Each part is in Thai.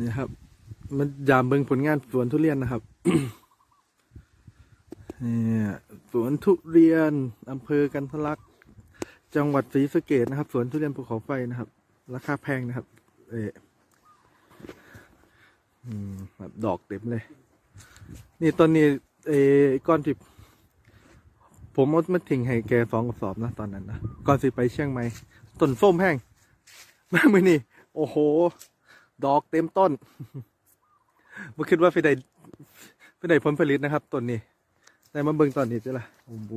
นี่ครับ มันยามเบิ่งผลงานสวนทุเรียนนะครับนี่สวนทุเรียนอำเภอกันทลักจังหวัดศรีสะเกดนะครับ สวนทุเรียนภูเขาไฟนะครับ ราคาแพงนะครับ เออแบบดอกเต็มเลย นี่ตอนนี้เออก้อนที่ผมเอามาทิ้งให้แกสองกระสอบนะตอนนั้นนะก่อนสิไปเชียงใหม่ต้นส้มแห้งมามือนี่โอ้โห ดอกเต็มต้นมาคิดว่าไปได้ไปได้ผลผลิตนะครับต้นนี้แต่มาเบิ่งตอนนี้จ้ะล่ะโอ้โห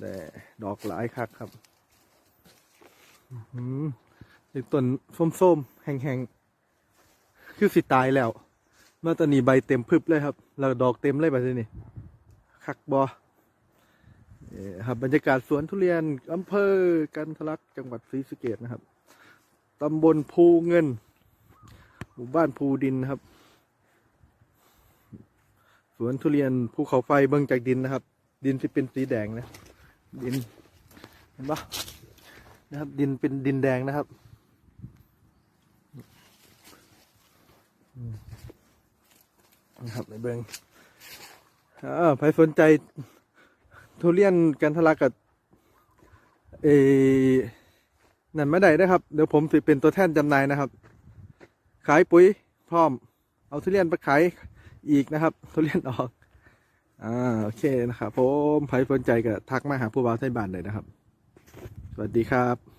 แต่ดอกหลายคักครับอื้อหืออีกต้นส้มๆแห้งๆคือสิตายแล้วเมื่อตอนนี้ใบเต็มพึบเลยครับแล้วดอกเต็มเลยแบบนี้คักบอครับบรรยากาศสวนทุเรียนอำเภอกันทลักจังหวัดศรีสะเกดนะครับ ตำบลภูเงิน หมู่บ้านภูดินนะครับ สวนทุเรียนภูเขาไฟเบิ่งจากดินนะครับ ดินที่เป็นสีแดงนะ ดิน เห็นปะนะครับ ดินเป็นดินแดงนะครับนะครับในเบิงอ่าใครสนใจทุเรียนกันทะลักกับเอ นั่นไม่ได้นะครับ เดี๋ยวผมสิเป็นตัวแทนจำหน่ายนะครับ ขายปุ๋ยพร้อม เอาทุเรียนไปขายอีกนะครับ ทุเรียนออกอ่าโอเคนะครับผมใครสนใจก็ทักมาหาผู้บ่าวไทยบ้านเลยนะครับ สวัสดีครับ